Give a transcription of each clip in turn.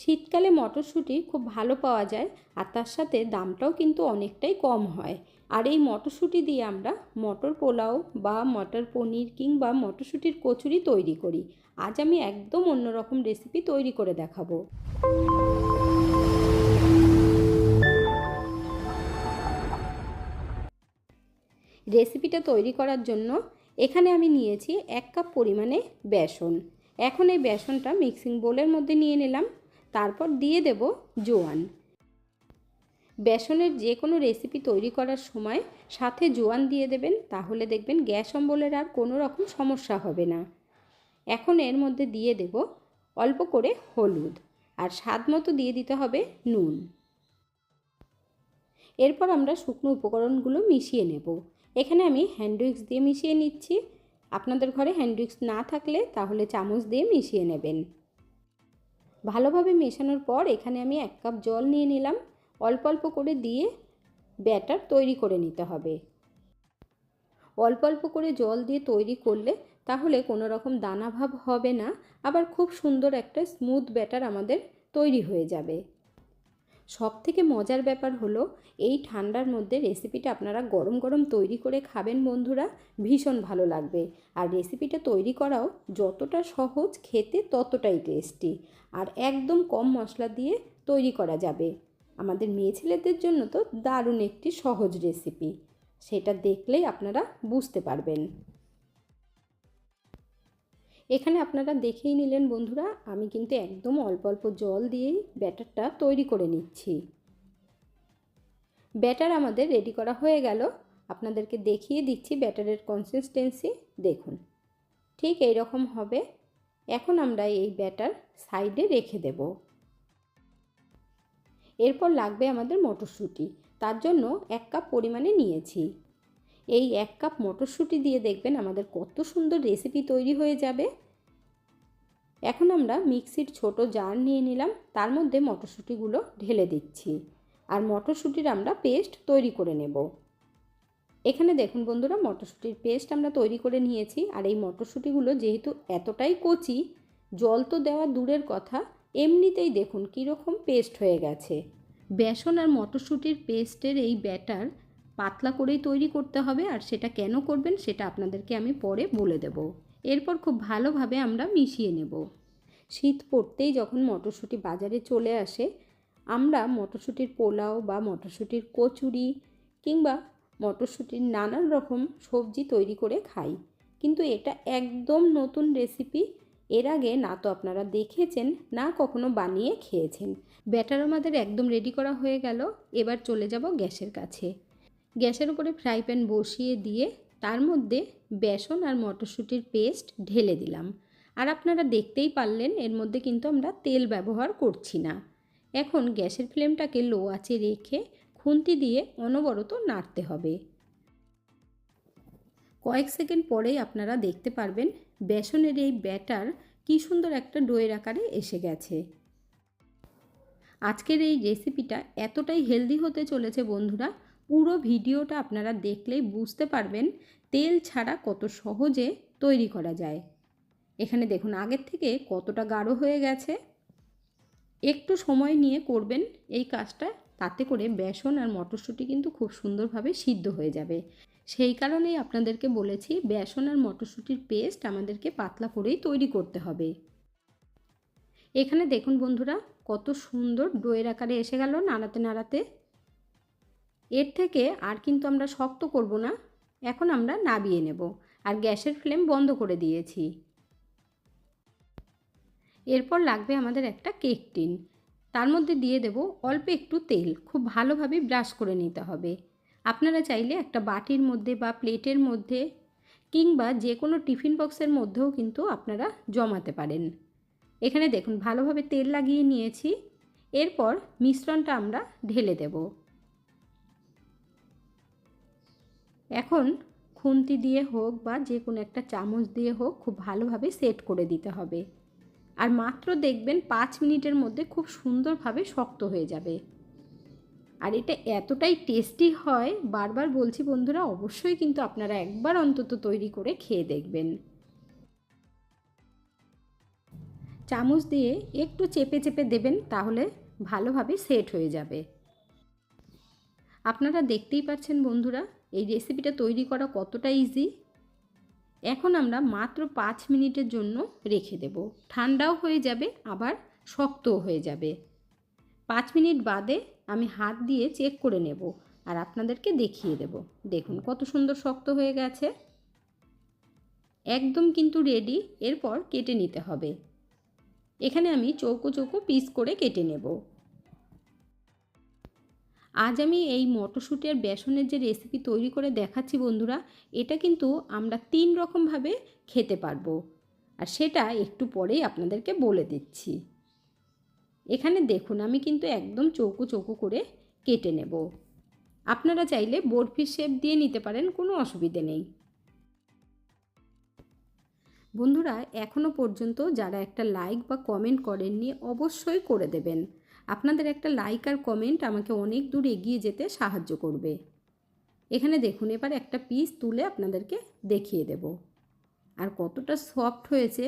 শীতকালে মটরশুঁটি খুব ভালো পাওয়া যায় আর তার সাথে দামটাও কিন্তু অনেকটাই কম হয়। আর এই মটরশুঁটি দিয়ে আমরা মটর পোলাও বা মটর পনির কিংবা মটরশুঁটির কচুরি তৈরি করি। আজ আমি একদম অন্যরকম রেসিপি তৈরি করে দেখাবো। রেসিপিটা তৈরি করার জন্য এখানে আমি নিয়েছি এক কাপ পরিমাণে বেসন। এখন এই বেসনটা মিক্সিং বোলের মধ্যে নিয়ে নিলাম। তারপর দিয়ে দেব জোয়ান। বেসনের যে কোনো রেসিপি তৈরি করার সময় সাথে জোয়ান দিয়ে দেবেন, তাহলে দেখবেন গ্যাস অম্বলের আর কোনো রকম সমস্যা হবে না। এখন এর মধ্যে দিয়ে দেব অল্প করে হলুদ, আর স্বাদ মতো দিয়ে দিতে হবে নুন। এরপর আমরা শুকনো উপকরণগুলো মিশিয়ে নেব। এখানে আমি হ্যান্ডউইক্স দিয়ে মিশিয়ে নিচ্ছি। আপনাদের ঘরে হ্যান্ডউইক্স না থাকলে তাহলে চামচ দিয়ে মিশিয়ে নেবেন। ভালোভাবে মেশানোর পর এখানে আমি এক কাপ জল নিয়ে নিলাম। অল্প অল্প করে দিয়ে ব্যাটার তৈরি করে নিতে হবে। অল্প অল্প করে জল দিয়ে তৈরি করলে তাহলে কোনো রকম দানাভাব হবে না। আবার খুব সুন্দর একটা স্মুথ ব্যাটার আমাদের তৈরি হয়ে যাবে। সব থেকে মজার ব্যাপার হলো, এই ঠান্ডার মধ্যে রেসিপিটা আপনারা গরম গরম তৈরি করে খাবেন বন্ধুরা, ভীষণ ভালো লাগবে। আর রেসিপিটা তৈরি করাও যতটা সহজ খেতে ততটাই টেস্টি আর একদম কম মশলা দিয়ে তৈরি করা যাবে। আমাদের মেয়ে ছেলেদের জন্য তো দারুণ একটি সহজ রেসিপি সেটা দেখলেই আপনারা বুঝতে পারবেন। এখানে আপনারা দেখেই নিলেন বন্ধুরা, আমি কিন্তু একদম অল্প অল্প জল দিয়েই ব্যাটারটা তৈরি করে নিচ্ছি। ব্যাটার আমাদের রেডি করা হয়ে গেল। আপনাদেরকে দেখিয়ে দিচ্ছি ব্যাটারের কনসিস্টেন্সি দেখুন। ঠিক এই রকম হবে। এখন আমরা এই ব্যাটার সাইডে রেখে দেব। এরপর লাগবে আমাদের মটরশুঁটি। তার জন্য এক কাপ পরিমাণে নিয়েছি। এই এক কাপ মটরশুঁটি দিয়ে দেখবেন আমাদের কত সুন্দর রেসিপি তৈরি হয়ে যাবে। এখন আমরা মিক্সির ছোট জার নিয়ে নিলাম, তার মধ্যে মটরশুঁটিগুলো ঢেলে দিচ্ছি আর মটরশুঁটির আমরা পেস্ট তৈরি করে নেব। এখানে দেখুন বন্ধুরা, মটরশুঁটির পেস্ট আমরা তৈরি করে নিয়েছি আর এই মটরশুঁটিগুলো যেহেতু এতটাই কচি, জল তো দেওয়া দূরের কথা, এমনিতেই দেখুন কীরকম পেস্ট হয়ে গেছে। বেসন আর মটরশুঁটির পেস্টের এই ব্যাটার পাতলা করেই তৈরি করতে হবে আর সেটা কেন করবেন সেটা আপনাদেরকে আমি পরে বলে দেব। এরপর খুব ভালোভাবে আমরা মিশিয়ে নেব। শীত পড়তেই যখন মটরশুঁটি বাজারে চলে আসে, আমরা মটরশুঁটির পোলাও বা মটরশুঁটির কচুরি কিংবা মটরশুঁটির নানান রকম সবজি তৈরি করে খাই। কিন্তু এটা একদম নতুন রেসিপি। এর আগে না তো আপনারা দেখেছেন, না কখনো বানিয়ে খেয়েছেন। ব্যাটার আমাদের একদম রেডি করা হয়ে গেল। এবার চলে যাব গ্যাসের কাছে। গ্যাসের উপরে ফ্রাই প্যান বসিয়ে দিয়ে তার মধ্যে বেসন আর মটরশুঁটির পেস্ট ঢেলে দিলাম। আর আপনারা দেখতেই পারলেন, এর মধ্যে কিন্তু আমরা তেল ব্যবহার করছি না। এখন গ্যাসের ফ্লেমটাকে লো আঁচে রেখে খুন্তি দিয়ে অনবরত নাড়তে হবে। কয়েক সেকেন্ড পরেই আপনারা দেখতে পারবেন, বেসনের এই ব্যাটার কী সুন্দর একটা ডোয়ের আকারে এসে গেছে। আজকের এই রেসিপিটা এতটাই হেলদি হতে চলেছে বন্ধুরা পুরো ভিডিওটা আপনারা দেখলেই বুঝতে পারবেন তেল ছাড়া কত সহজে তৈরি করা যায়। এখানে দেখুন, আগের থেকে কতটা গাঢ় হয়ে গেছে। একটু সময় নিয়ে করবেন এই কাজটা, তাতে করে বেসন আর মটরশুঁটি কিন্তু খুব সুন্দরভাবে সিদ্ধ হয়ে যাবে। সেই কারণেই আপনাদেরকে বলেছি, বেসন আর মটরশুঁটির পেস্ট আমাদেরকে পাতলা করেই তৈরি করতে হবে। এখানে দেখুন বন্ধুরা, কত সুন্দর ডোয়ের আকারে এসে গেল, নাড়াতে নাড়াতে। এর থেকে আর কিন্তু আমরা শক্ত করব না। এখন আমরা নাবিয়ে নেব আর গ্যাসের ফ্লেম বন্ধ করে দিয়েছি। এরপর লাগবে আমাদের একটা কেক টিন। তার মধ্যে দিয়ে দেব অল্প একটু তেল, খুব ভালোভাবে ব্রাশ করে নিতে হবে। আপনারা চাইলে একটা বাটির মধ্যে বা প্লেটের মধ্যে কিংবা যে কোনো টিফিন বক্সের মধ্যেও কিন্তু আপনারা জমাতে পারেন। এখানে দেখুন, ভালোভাবে তেল লাগিয়ে নিয়েছি। এরপর মিশ্রণটা আমরা ঢেলে দেব। এখন খুন্তি দিয়ে হোক বা যে কোনো একটা চামচ দিয়ে হোক খুব ভালোভাবে সেট করে দিতে হবে। আর মাত্র দেখবেন পাঁচ মিনিটের মধ্যে খুব সুন্দরভাবে শক্ত হয়ে যাবে। আর এটা এতটাই টেস্টি হয়, বারবার বলছি বন্ধুরা, অবশ্যই কিন্তু আপনারা একবার অন্তত তৈরি করে খেয়ে দেখবেন। চামচ দিয়ে একটু চেপে চেপে দেবেন, তাহলে ভালোভাবে সেট হয়ে যাবে। আপনারা দেখতেই পাচ্ছেন বন্ধুরা এই রেসিপিটা তৈরি করা কতটা ইজি এখন আমরা মাত্র পাঁচ মিনিটের জন্য রেখে দেব। ঠান্ডাও হয়ে যাবে, আবার শক্তও হয়ে যাবে। পাঁচ মিনিট বাদে আমি হাত দিয়ে চেক করে নেব আর আপনাদেরকে দেখিয়ে দেব। দেখুন কত সুন্দর শক্ত হয়ে গেছে। একদম কিন্তু রেডি এরপর কেটে নিতে হবে। এখানে আমি চৌকো চৌকো পিস করে কেটে নেব। আজ আমি এই মটরশুঁটির বেসনের যে রেসিপি তৈরি করে দেখাচ্ছি বন্ধুরা, এটা কিন্তু আমরা তিন রকমভাবে খেতে পারব। আর সেটা একটু পরেই আপনাদেরকে বলে দিচ্ছি। এখানে দেখুন, আমি কিন্তু একদম চৌকো চৌকো করে কেটে নেব। আপনারা চাইলে বরফির শেপ দিয়ে নিতে পারেন, কোনো অসুবিধে নেই। বন্ধুরা এখনও পর্যন্ত যারা একটা লাইক বা কমেন্ট করেননি, অবশ্যই করে দেবেন। আপনাদের একটা লাইক আর কমেন্ট আমাকে অনেক দূর এগিয়ে যেতে সাহায্য করবে। এখানে দেখুন, এবার একটা পিস তুলে আপনাদেরকে দেখিয়ে দেব। আর কতটা সফট হয়েছে।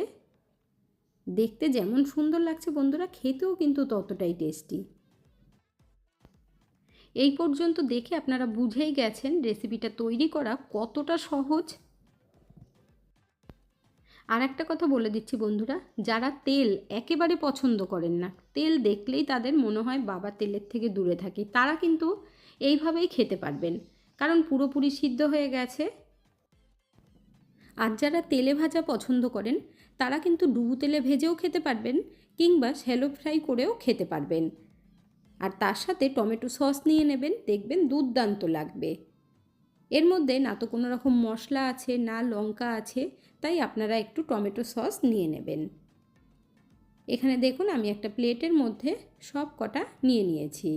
দেখতে যেমন সুন্দর লাগছে বন্ধুরা, খেতেও কিন্তু ততটাই টেস্টি এই পর্যন্ত দেখে আপনারা বুঝেই গেছেন রেসিপিটা তৈরি করা কতটা সহজ আর একটা কথা বলে দিচ্ছি বন্ধুরা, যারা তেল একেবারে পছন্দ করেন না, তেল দেখলেই তাদের মনে হয় বাবা তেলের থেকে দূরে থাকি, তারা কিন্তু এইভাবেই খেতে পারবেন। কারণ পুরোপুরি সিদ্ধ হয়ে গেছে। আর যারা তেলে ভাজা পছন্দ করেন, তারা কিন্তু ডুবু তেলে ভেজেও খেতে পারবেন কিংবা শ্যালো ফ্রাই করেও খেতে পারবেন। আর তার সাথে টমেটো সস নিয়ে নেবেন, দেখবেন দুর্দান্ত লাগবে। এর মধ্যে না তো কোনো রকম মশলা আছে, না লঙ্কা আছে, তাই আপনারা একটু টমেটো সস নিয়ে নেবেন। এখানে দেখুন আমি একটা প্লেটের মধ্যে সব কটা নিয়ে নিয়েছি।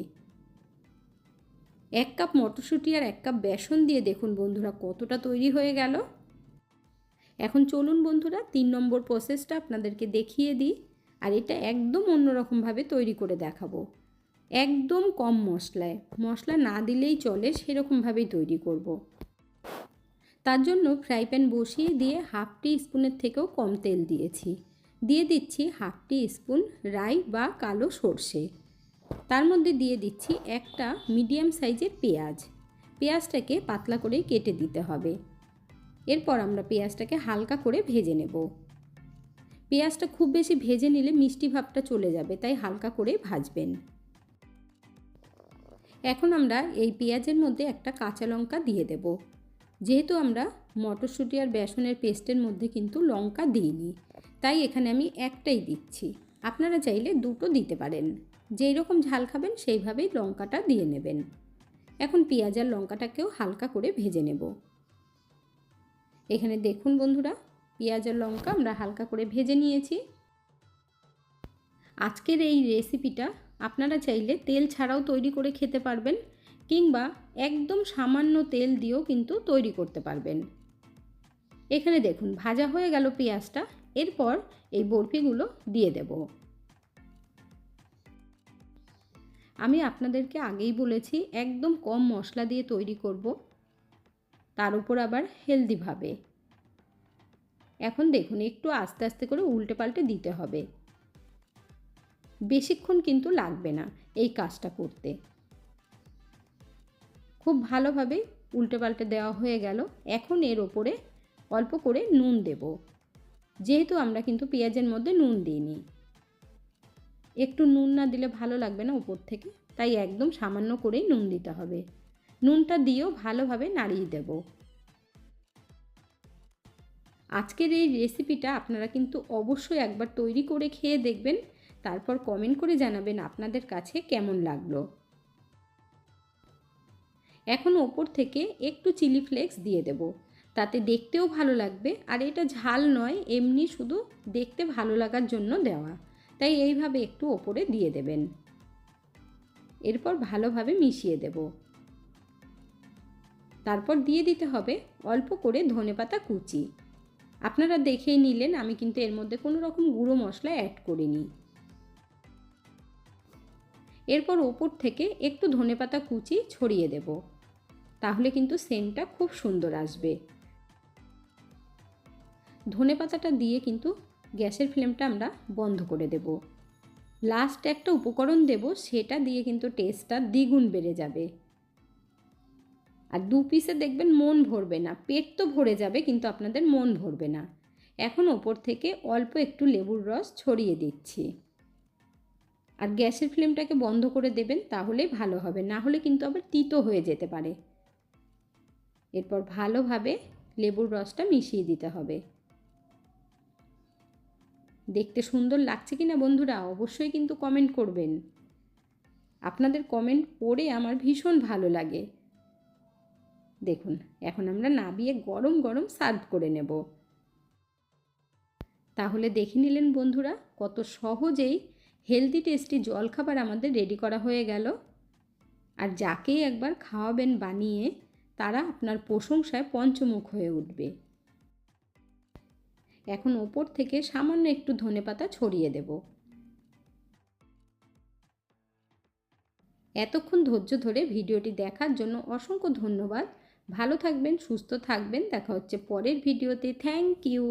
এক কাপ মটরশুঁটি আর এক কাপ বেসন দিয়ে দেখুন বন্ধুরা কতটা তৈরি হয়ে গেল। এখন চলুন বন্ধুরা তিন নম্বর প্রসেসটা আপনাদেরকে দেখিয়ে দিই আর এটা একদম অন্যরকমভাবে তৈরি করে দেখাবো। একদম কম মশলায়। মশলা না দিলেই চলে, সেরকমভাবেই তৈরি করব। তার জন্য ফ্রাই প্যান বসিয়ে দিয়ে হাফ টি স্পুনের থেকেও কম তেল দিয়েছি। দিয়ে দিচ্ছি হাফ টি স্পুন রাই বা কালো সর্ষে। তার মধ্যে দিয়ে দিচ্ছি একটা মিডিয়াম সাইজের পেঁয়াজ। পেঁয়াজটাকে পাতলা করেই কেটে দিতে হবে। এরপর আমরা পেঁয়াজটাকে হালকা করে ভেজে নেব। পেঁয়াজটা খুব বেশি ভেজে নিলে মিষ্টি ভাবটা চলে যাবে, তাই হালকা করে ভাজবেন। এখন আমরা এই পেঁয়াজের মধ্যে একটা কাঁচা লঙ্কা দিয়ে দেব। যেহেতু আমরা মটরশুঁটি আর বেসনের পেস্টের মধ্যে কিন্তু লঙ্কা দিইনি, তাই এখানে আমি একটাই দিচ্ছি। আপনারা চাইলে দুটো দিতে পারেন। যেই রকম ঝাল খাবেন সেইভাবেই লঙ্কাটা দিয়ে নেবেন। এখন পেঁয়াজ আর লঙ্কাটাকেও হালকা করে ভেজে নেব। এখানে দেখুন বন্ধুরা, পেঁয়াজ আর লঙ্কা আমরা হালকা করে ভেজে নিয়েছি। আজকের এই রেসিপিটা আপনারা চাইলে তেল ছাড়াও তৈরি করে খেতে পারবেন কিংবা একদম সামান্য তেল দিয়েও কিন্তু তৈরি করতে পারবেন। এখানে দেখুন, ভাজা হয়ে গেল পেঁয়াজটা। এরপর এই বরফিগুলো দিয়ে দেব। আমি আপনাদেরকে আগেই বলেছি, একদম কম মশলা দিয়ে তৈরি করব। তার উপর আবার হেলদিভাবে। এখন দেখুন, একটু আস্তে আস্তে করে উল্টে পাল্টে দিতে হবে। বেশিক্ষণ কিন্তু লাগবে না এই কাজটা করতে। খুব ভালোভাবে উল্টে পাল্টে দেওয়া হয়ে গেল। এখন এর ওপরে অল্প করে নুন দেব। যেহেতু আমরা কিন্তু পেঁয়াজের মধ্যে নুন দিইনি। একটু নুন না দিলে ভালো লাগবে না উপর থেকে, তাই একদম সামান্য করেই নুন দিতে হবে। নুনটা দিয়েও ভালোভাবে নাড়িয়ে দেব। আজকের এই রেসিপিটা আপনারা কিন্তু অবশ্যই একবার তৈরি করে খেয়ে দেখবেন। তারপর কমেন্ট করে জানাবেন আপনাদের কাছে কেমন লাগল। এখন ওপর থেকে একটু চিলি ফ্লেক্স দিয়ে দেব। তাতে দেখতেও ভালো লাগবে, আর এটা ঝাল নয়, এমনি শুধু দেখতে ভালো লাগার জন্য দেওয়া। তাই এইভাবে একটু ওপরে দিয়ে দেবেন। এরপর ভালোভাবে মিশিয়ে দেব। তারপর দিয়ে দিতে হবে অল্প করে ধনেপাতা কুচি। আপনারা দেখেই নিলেন, আমি কিন্তু এর মধ্যে কোনো রকম গুঁড়ো মশলা অ্যাড করিনি। এরপর ওপর থেকে একটু ধনেপাতা কুচি ছড়িয়ে দেব। তাহলে কিন্তু সেন্টটা খুব সুন্দর আসবে। ধনেপাতাটা দিয়ে কিন্তু গ্যাসের ফ্লেমটা আমরা বন্ধ করে দেব। লাস্ট একটা উপকরণ দেব, সেটা দিয়ে কিন্তু টেস্টটা দ্বিগুণ বেড়ে যাবে। আর দু পিসে দেখবেন মন ভরবে না। পেট তো ভরে যাবে, কিন্তু আপনাদের মন ভরবে না। এখন ওপর থেকে অল্প একটু লেবুর রস ছড়িয়ে দিচ্ছি। আর গ্যাসের ফ্লেমটাকে বন্ধ করে দেবেন তাহলে ভালো হবে, না হলে কিন্তু আবার তিতো হয়ে যেতে পারে। এরপর ভালোভাবে লেবুর রসটা মিশিয়ে দিতে হবে। দেখতে সুন্দর লাগছে কি না বন্ধুরা অবশ্যই কিন্তু কমেন্ট করবেন। আপনাদের কমেন্ট পড়ে আমার ভীষণ ভালো লাগে। দেখুন, এখন আমরা নাবিয়ে গরম গরম সার্ভ করে নেব। তাহলে দেখে নিলেন বন্ধুরা কত সহজেই হেলদি টেস্টি জলখাবার আমাদের রেডি করা হয়ে গেল। আর যাকেই একবার খাওয়াবেন বানিয়ে, তারা আপনার প্রশংসায় পঞ্চমুখ হয়ে উঠবে। এখন ওপর থেকে সামান্য একটু ধনেপাতা ছড়িয়ে দেব। এতক্ষণ ধৈর্য ধরে ভিডিওটি দেখার জন্য অসংখ্য ধন্যবাদ। ভালো থাকবেন, সুস্থ থাকবেন। দেখা হচ্ছে পরের ভিডিওতে। Thank you